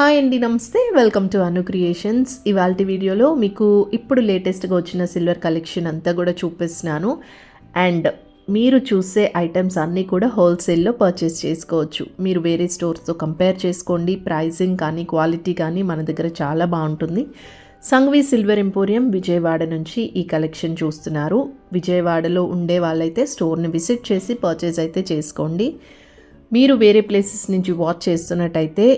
Hi అండి నమస్తే. Welcome to Anu creations ఇవాళ వీడియోలో మీకు ఇప్పుడు లేటెస్ట్గా వచ్చిన సిల్వర్ కలెక్షన్ అంతా కూడా చూపిస్తున్నాను. అండ్ మీరు చూసే ఐటమ్స్ అన్నీ కూడా హోల్సేల్లో పర్చేస్ చేసుకోవచ్చు. మీరు వేరే స్టోర్స్తో కంపేర్ చేసుకోండి. ప్రైసింగ్ కానీ క్వాలిటీ కానీ మన దగ్గర చాలా బాగుంటుంది. సంఘవి సిల్వర్ ఎంపోరియం విజయవాడ నుంచి ఈ కలెక్షన్ చూస్తున్నారు. విజయవాడలో ఉండే వాళ్ళైతే స్టోర్ని విజిట్ చేసి పర్చేస్ అయితే చేసుకోండి. మీరు వేరే ప్లేసెస్ నుంచి వాచ్ చేస్తున్నట్టయితే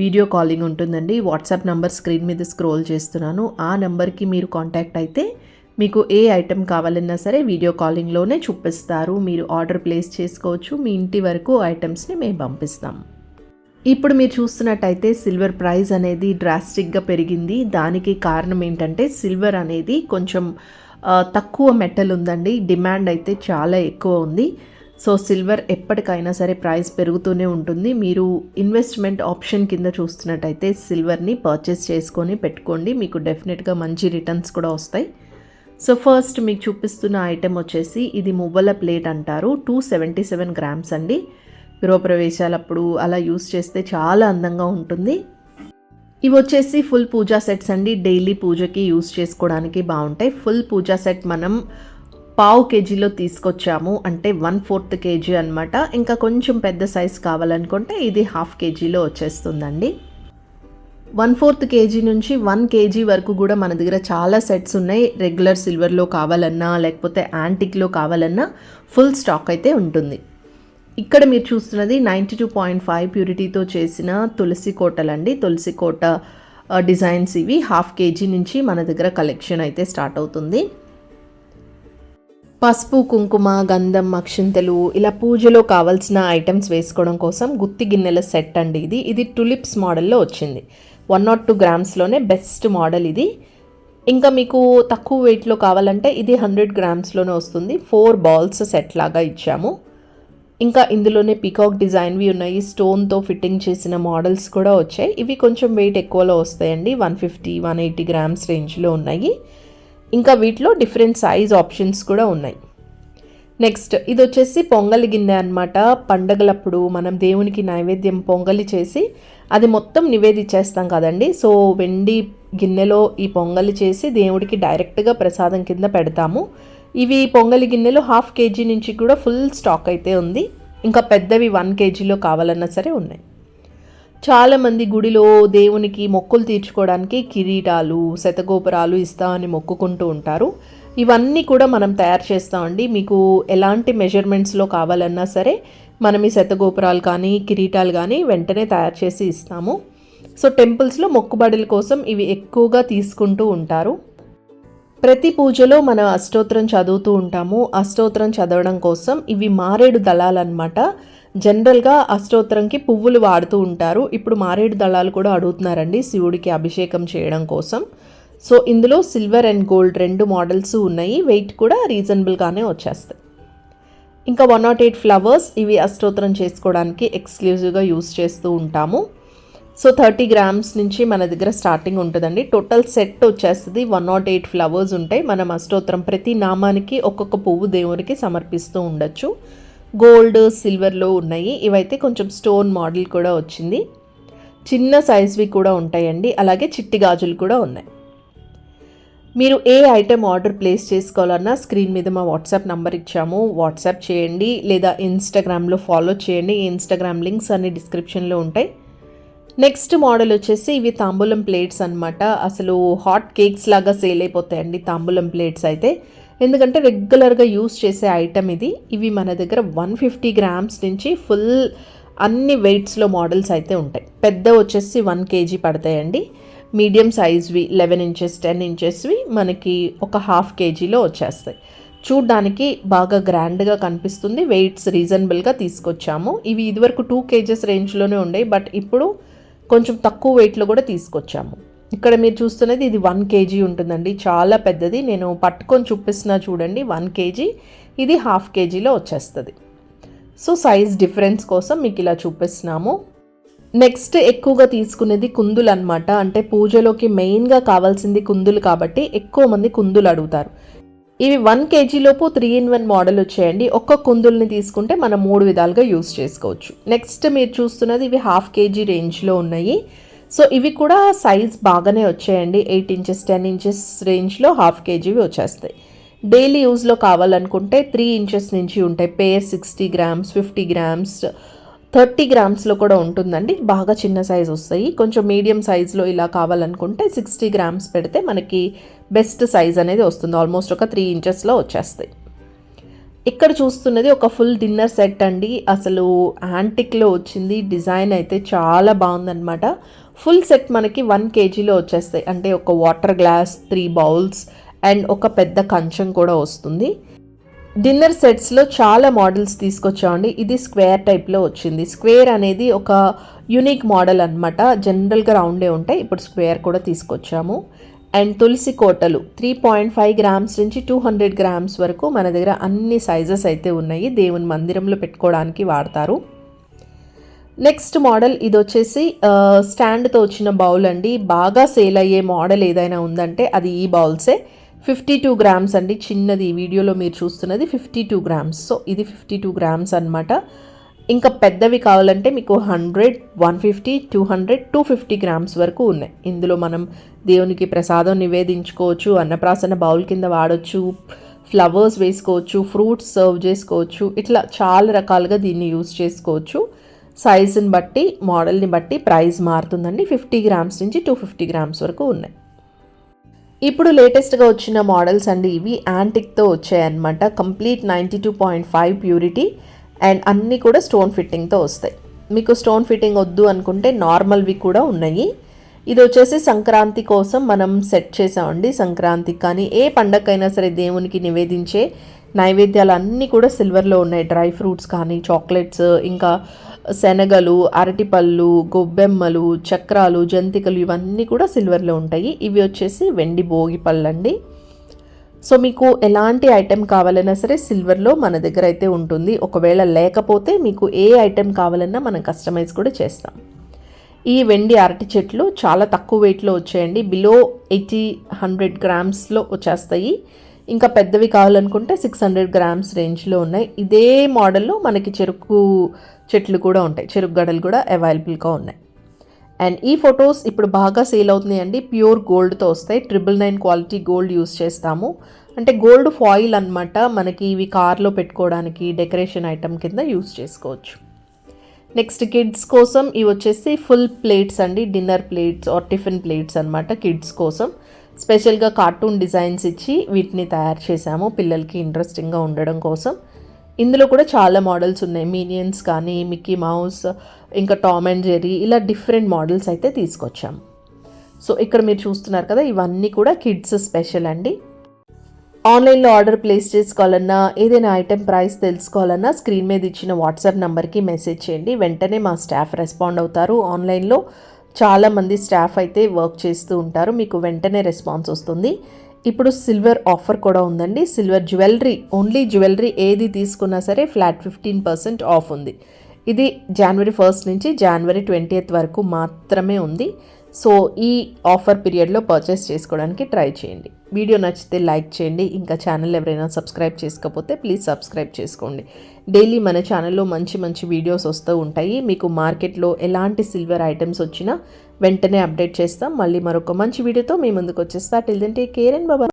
వీడియో కాలింగ్ ఉంటుందండి. వాట్సాప్ నంబర్ స్క్రీన్ మీద స్క్రోల్ చేస్తున్నాను. ఆ నెంబర్కి మీరు కాంటాక్ట్ అయితే మీకు ఏ ఐటెం కావాలన్నా సరే వీడియో కాలింగ్లోనే చూపిస్తారు. మీరు ఆర్డర్ ప్లేస్ చేసుకోవచ్చు. మీ ఇంటి వరకు ఐటమ్స్ని మేము పంపిస్తాం. ఇప్పుడు మీరు చూస్తున్నట్టయితే సిల్వర్ ప్రైస్ అనేది డ్రాస్టిక్గా పెరిగింది. దానికి కారణం ఏంటంటే సిల్వర్ అనేది కొంచెం తక్కువ మెటల్ ఉందండి. డిమాండ్ అయితే చాలా ఎక్కువ ఉంది. సో సిల్వర్ ఎప్పటికైనా సరే ప్రైస్ పెరుగుతూనే ఉంటుంది. మీరు ఇన్వెస్ట్మెంట్ ఆప్షన్ కింద చూస్తున్నట్టయితే సిల్వర్ని పర్చేస్ చేసుకొని పెట్టుకోండి. మీకు డెఫినెట్గా మంచి రిటర్న్స్ కూడా వస్తాయి. సో ఫస్ట్ మీకు చూపిస్తున్న ఐటెం వచ్చేసి ఇది మువ్వల ప్లేట్ అంటారు. టూ సెవెంటీ సెవెన్ గ్రామ్స్ అండి. గృహప్రవేశాలప్పుడు అలా యూస్ చేస్తే చాలా అందంగా ఉంటుంది. ఇవి వచ్చేసి ఫుల్ పూజా సెట్స్ అండి. డైలీ పూజకి యూస్ చేసుకోవడానికి బాగుంటాయి. ఫుల్ పూజా సెట్ మనం పావు కేజీలో తీసుకొచ్చాము. అంటే వన్ ఫోర్త్ కేజీ అనమాట ఇంకా కొంచెం పెద్ద సైజ్ కావాలనుకుంటే ఇది హాఫ్ కేజీలో వచ్చేస్తుందండి. వన్ ఫోర్త్ కేజీ నుంచి వన్ కేజీ వరకు కూడా మన దగ్గర చాలా సెట్స్ ఉన్నాయి. రెగ్యులర్ సిల్వర్లో కావాలన్నా లేకపోతే యాంటిక్లో కావాలన్నా ఫుల్ స్టాక్ అయితే ఉంటుంది. ఇక్కడ మీరు చూస్తున్నది నైంటీ టూ పాయింట్ ఫైవ్ ప్యూరిటీతో చేసిన తులసి కోటలండి. తులసి కోట డిజైన్స్ ఇవి. హాఫ్ కేజీ నుంచి మన దగ్గర కలెక్షన్ అయితే స్టార్ట్ అవుతుంది. పసుపు కుంకుమ గంధం అక్షింతలు ఇలా పూజలో కావాల్సిన ఐటమ్స్ వేసుకోవడం కోసం గుత్తి గిన్నెల సెట్ అండి ఇది. ఇది టులిప్స్ మోడల్లో వచ్చింది. వన్ నాట్ టూ గ్రామ్స్లోనే బెస్ట్ మోడల్ ఇది. ఇంకా మీకు తక్కువ వెయిట్లో కావాలంటే ఇది హండ్రెడ్ గ్రామ్స్లోనే వస్తుంది. ఫోర్ బాల్స్ సెట్ లాగా ఇచ్చాము. ఇంకా ఇందులోనే పికాక్ డిజైన్వి ఉన్నాయి. స్టోన్తో ఫిట్టింగ్ చేసిన మోడల్స్ కూడా వచ్చాయి. ఇవి కొంచెం వెయిట్ ఎక్కువలో వస్తాయండి. One fifty one eighty grams రేంజ్లో ఉన్నాయి. ఇంకా వీటిలో డిఫరెంట్ సైజ్ ఆప్షన్స్ కూడా ఉన్నాయి. నెక్స్ట్ ఇది వచ్చేసి పొంగలి గిన్నె అనమాట పండగలప్పుడు మనం దేవునికి నైవేద్యం పొంగలి చేసి అది మొత్తం నివేదించేస్తాం కదండి. సో వెండి గిన్నెలో ఈ పొంగలి చేసి దేవుడికి డైరెక్ట్గా ప్రసాదం కింద పెడతాము. ఇవి పొంగలి గిన్నెలో హాఫ్ కేజీ నుంచి కూడా ఫుల్ స్టాక్ అయితే ఉంది. ఇంకా పెద్దవి వన్ కేజీలో కావాలన్నా సరే ఉన్నాయి. చాలామంది గుడిలో దేవునికి మొక్కులు తీర్చుకోవడానికి కిరీటాలు శతగోపురాలు ఇస్తామని మొక్కుకుంటూ ఉంటారు. ఇవన్నీ కూడా మనం తయారు చేస్తామండి. మీకు ఎలాంటి మెజర్మెంట్స్లో కావాలన్నా సరే మనం ఈ శతగోపురాలు కానీ కిరీటాలు కానీ వెంటనే తయారు చేసి ఇస్తాము. సో టెంపుల్స్లో మొక్కుబడుల కోసం ఇవి ఎక్కువగా తీసుకుంటూ ఉంటారు. ప్రతి పూజలో మనం అష్టోత్తరం చదువుతూ ఉంటాము. అష్టోత్తరం చదవడం కోసం ఇవి మారేడు దళాలన్నమాట. జనరల్గా అష్టోత్తరంకి పువ్వులు వాడుతూ ఉంటారు. ఇప్పుడు మారేడు దళాలు కూడా అడుగుతున్నారండి శివుడికి అభిషేకం చేయడం కోసం. సో ఇందులో సిల్వర్ అండ్ గోల్డ్ రెండు మోడల్స్ ఉన్నాయి. వెయిట్ కూడా రీజనబుల్గానే వచ్చేస్తాయి. ఇంకా వన్ నాట్ ఎయిట్ ఫ్లవర్స్ ఇవి అష్టోత్తరం చేసుకోవడానికి ఎక్స్క్లూజివ్గా యూస్ చేస్తూ ఉంటాము. సో థర్టీ గ్రామ్స్ నుంచి మన దగ్గర స్టార్టింగ్ ఉంటుందండి. టోటల్ సెట్ వచ్చేస్తుంది వన్ నాట్ ఎయిట్ ఫ్లవర్స్ ఉంటాయి. మనం అష్టోత్తరం ప్రతి నామానికి ఒక్కొక్క పువ్వు దేవునికి సమర్పిస్తూ ఉండొచ్చు. గోల్డ్ సిల్వర్లో ఉన్నాయి. ఇవైతే కొంచెం స్టోన్ మోడల్ కూడా వచ్చింది. చిన్న సైజ్వి కూడా ఉంటాయండి. అలాగే చిట్టి గాజులు కూడా ఉన్నాయి. మీరు ఏ ఐటెం ఆర్డర్ ప్లేస్ చేసుకోవాలన్నా స్క్రీన్ మీద మా వాట్సాప్ నంబర్ ఇచ్చాము. వాట్సాప్ చేయండి. లేదా ఇన్స్టాగ్రామ్లో ఫాలో చేయండి. ఇన్స్టాగ్రామ్ లింక్స్ అన్ని డిస్క్రిప్షన్లో ఉంటాయి. నెక్స్ట్ మోడల్ వచ్చేసి ఇవి తాంబూలం ప్లేట్స్ అన్నమాట. అసలు హాట్ కేక్స్ లాగా సేల్ అయిపోతాయండి తాంబూలం ప్లేట్స్ అయితే. ఎందుకంటే రెగ్యులర్గా యూస్ చేసే ఐటమ్ ఇది. ఇవి మన దగ్గర వన్ ఫిఫ్టీ గ్రామ్స్ నుంచి ఫుల్ అన్ని వెయిట్స్లో మోడల్స్ అయితే ఉంటాయి. పెద్ద వచ్చేసి వన్ కేజీ పడతాయండి. మీడియం సైజ్వి లెవెన్ ఇంచెస్ టెన్ ఇంచెస్వి మనకి ఒక హాఫ్ కేజీలో వచ్చేస్తాయి. చూడ్డానికి బాగా గ్రాండ్గా కనిపిస్తుంది. వెయిట్స్ రీజనబుల్గా తీసుకొచ్చాము. ఇవి ఇదివరకు టూ కేజెస్ రేంజ్లోనే ఉండేవి బట్ ఇప్పుడు కొంచెం తక్కువ వెయిట్లో కూడా తీసుకొచ్చాము. ఇక్కడ మీరు చూస్తున్నది ఇది వన్ కేజీ ఉంటుందండి. చాలా పెద్దది. నేను పట్టుకొని చూపిస్తున్నా చూడండి. One KG. ఇది హాఫ్ కేజీలో వచ్చేస్తుంది. సో సైజ్ డిఫరెన్స్ కోసం మీకు ఇలా చూపిస్తున్నాము. నెక్స్ట్ ఎక్కువగా తీసుకునేది కుందులు అనమాట అంటే పూజలోకి మెయిన్గా కావాల్సింది కుందులు కాబట్టి ఎక్కువ మంది కుందులు అడుగుతారు. ఇవి వన్ కేజీలోపు త్రీ ఇన్ వన్ మోడల్ వచ్చేయండి. ఒక్క కుందుల్ని తీసుకుంటే మనం మూడు విధాలుగా యూస్ చేసుకోవచ్చు. నెక్స్ట్ మీరు చూస్తున్నది ఇవి హాఫ్ కేజీ రేంజ్లో ఉన్నాయి. సో ఇవి కూడా సైజ్ బాగానే వచ్చాయండి. ఎయిట్ ఇంచెస్ టెన్ ఇంచెస్ రేంజ్లో హాఫ్ కేజీవి వచ్చేస్తాయి. డైలీ యూజ్లో కావాలనుకుంటే త్రీ ఇంచెస్ నుంచి ఉంటాయి. Pair sixty grams fifty grams thirty గ్రామ్స్లో కూడా ఉంటుందండి. బాగా చిన్న సైజ్ వస్తాయి. కొంచెం మీడియం సైజులో ఇలా కావాలనుకుంటే సిక్స్టీ గ్రామ్స్ పెడితే మనకి బెస్ట్ సైజ్ అనేది వస్తుంది. ఆల్మోస్ట్ ఒక త్రీ ఇంచెస్లో వచ్చేస్తాయి. ఇక్కడ చూస్తున్నది ఒక ఫుల్ డిన్నర్ సెట్ అండి. అసలు యాంటిక్లో వచ్చింది. డిజైన్ అయితే చాలా బాగుందనమాట ఫుల్ సెట్ మనకి వన్ కేజీలో వచ్చేస్తాయి. అంటే ఒక water glass three bowls and ఒక పెద్ద కంచం కూడా వస్తుంది. డిన్నర్ సెట్స్లో చాలా మోడల్స్ తీసుకొచ్చామండి. ఇది స్క్వేర్ టైప్లో వచ్చింది. స్క్వేర్ అనేది ఒక యూనిక్ మోడల్ అనమాట జనరల్గా రౌండే ఉంటాయి. ఇప్పుడు స్క్వేర్ కూడా తీసుకొచ్చాము. అండ్ తులసి కోటలు త్రీ పాయింట్ ఫైవ్ గ్రామ్స్ నుంచి టూ హండ్రెడ్ గ్రామ్స్ వరకు మన దగ్గర అన్ని సైజెస్ అయితే ఉన్నాయి. దేవుని మందిరంలో పెట్టుకోవడానికి వాడతారు. నెక్స్ట్ మోడల్ ఇది వచ్చేసి స్టాండ్తో వచ్చిన బౌల్ అండి. బాగా సేల్ అయ్యే మోడల్ ఏదైనా ఉందంటే అది ఈ బౌల్సే. ఫిఫ్టీ టూ గ్రామ్స్ అండి. చిన్నది వీడియోలో మీరు చూస్తున్నది ఫిఫ్టీ టూ గ్రామ్స్. సో ఇది ఫిఫ్టీ టూ గ్రామ్స్ అనమాట ఇంకా పెద్దవి కావాలంటే మీకు hundred one fifty two hundred two fifty grams వరకు ఉన్నాయి. ఇందులో మనం దేవునికి ప్రసాదం నివేదించుకోవచ్చు అన్నప్రాసన బౌల్ కింద వాడచ్చు ఫ్లవర్స్ వేసుకోవచ్చు ఫ్రూట్స్ సర్వ్ చేసుకోవచ్చు ఇట్లా చాలా రకాలుగా దీన్ని యూస్ చేసుకోవచ్చు. సైజుని బట్టి మోడల్ని బట్టి ప్రైస్ మారుతుందండి. ఫిఫ్టీ గ్రామ్స్ నుంచి టూ ఫిఫ్టీ గ్రామ్స్ వరకు ఉన్నాయి. ఇప్పుడు లేటెస్ట్గా వచ్చిన మోడల్స్ అండి ఇవి. యాంటిక్తో వచ్చాయన్నమాట. Complete ninety two point five purity and అన్నీ కూడా స్టోన్ ఫిట్టింగ్తో వస్తాయి. మీకు స్టోన్ ఫిట్టింగ్ వద్దు అనుకుంటే నార్మల్వి కూడా ఉన్నాయి. ఇది వచ్చేసి సంక్రాంతి కోసం మనం సెట్ చేసామండి. సంక్రాంతికి కానీ ఏ పండగకైనా సరే దేవునికి నివేదించే నైవేద్యాలు అన్నీ కూడా సిల్వర్లో ఉన్నాయి. డ్రై ఫ్రూట్స్ కానీ చాక్లెట్స్ ఇంకా శనగలు అరటిపళ్ళు గొబ్బెమ్మలు చక్రాలు జంతికలు ఇవన్నీ కూడా సిల్వర్లో ఉంటాయి. ఇవి వచ్చేసి వెండి భోగి పళ్ళు అండి సో మీకు ఎలాంటి ఐటెం కావాలన్నా సరే సిల్వర్లో మన దగ్గర అయితే ఉంటుంది. ఒకవేళ లేకపోతే మీకు ఏ ఐటెం కావాలన్నా మనం కస్టమైజ్ కూడా చేస్తాం. ఈ వెండి అరటి చెట్లు చాలా తక్కువ వెయిట్లో వచ్చాయండి. బిలో ఎయిటీ హండ్రెడ్ గ్రామ్స్లో వచ్చేస్తాయి. ఇంకా పెద్దవి కావాలనుకుంటే సిక్స్ హండ్రెడ్ గ్రామ్స్ రేంజ్లో ఉన్నాయి. ఇదే మోడల్లో మనకి చెరుకు చెట్లు కూడా ఉంటాయి. చెరుకు గడలు కూడా అవైలబుల్గా ఉన్నాయి. అండ్ ఈ ఫొటోస్ ఇప్పుడు బాగా సేల్ అవుతున్నాయి అండి ప్యూర్ గోల్డ్తో వస్తాయి. Triple nine quality gold use చేస్తాము. అంటే గోల్డ్ ఫాయిల్ అనమాట మనకి ఇవి కార్లో పెట్టుకోవడానికి డెకరేషన్ ఐటమ్ కింద యూస్ చేసుకోవచ్చు. నెక్స్ట్ కిడ్స్ కోసం ఇవి వచ్చేసి ఫుల్ ప్లేట్స్ అండి. Dinner plates or tiffin plates అనమాట కిడ్స్ కోసం. స్పెషల్గా కార్టూన్ డిజైన్స్ ఇచ్చి వీటిని తయారు చేశాము. పిల్లలకి ఇంట్రెస్టింగ్గా ఉండడం కోసం. ఇందులో కూడా చాలా మోడల్స్ ఉన్నాయి. మీనియన్స్ కానీ మిక్కీ మౌస్ ఇంకా టామ్ అండ్ జెరీ ఇలా డిఫరెంట్ మోడల్స్ అయితే తీసుకొచ్చాము. సో ఇక్కడ మీరు చూస్తున్నారు కదా ఇవన్నీ కూడా కిడ్స్ స్పెషల్ అండి. ఆన్లైన్లో ఆర్డర్ ప్లేస్ చేసుకోవాలన్నా ఏదైనా ఐటెం ప్రైస్ తెలుసుకోవాలన్నా స్క్రీన్ మీద ఇచ్చిన వాట్సాప్ నెంబర్కి మెసేజ్ చేయండి. వెంటనే మా స్టాఫ్ రెస్పాండ్ అవుతారు. ఆన్లైన్లో చాలామంది స్టాఫ్ అయితే వర్క్ చేస్తూ ఉంటారు. మీకు వెంటనే రెస్పాన్స్ వస్తుంది. ఇప్పుడు సిల్వర్ ఆఫర్ కూడా ఉందండి. సిల్వర్ జ్యువెలరీ ఓన్లీ జ్యువెలరీ ఏది తీసుకున్నా సరే ఫ్లాట్ ఫిఫ్టీన్ పర్సెంట్ ఆఫ్ ఉంది. ఇది జనవరి ఫస్ట్ నుంచి జనవరి ట్వంటీ వరకు మాత్రమే ఉంది. సో ఈ ఆఫర్ పీరియడ్లో పర్చేస్ చేసుకోవడానికి ట్రై చేయండి. వీడియో నచ్చితే లైక్ చేయండి. ఇంకా ఛానల్ ఎవరైనా సబ్స్క్రైబ్ చేసుకోకపోతే ప్లీజ్ సబ్స్క్రైబ్ చేసుకోండి. డైలీ మన ఛానల్లో మంచి మంచి వీడియోస్ వస్తూ ఉంటాయి. మీకు మార్కెట్లో ఎలాంటి సిల్వర్ ఐటమ్స్ వచ్చినా వెంటనే అప్డేట్ చేస్తాం. మళ్ళీ మరొక మంచి వీడియోతో మీ ముందుకు వచ్చేస్తా. Till then take care and Baba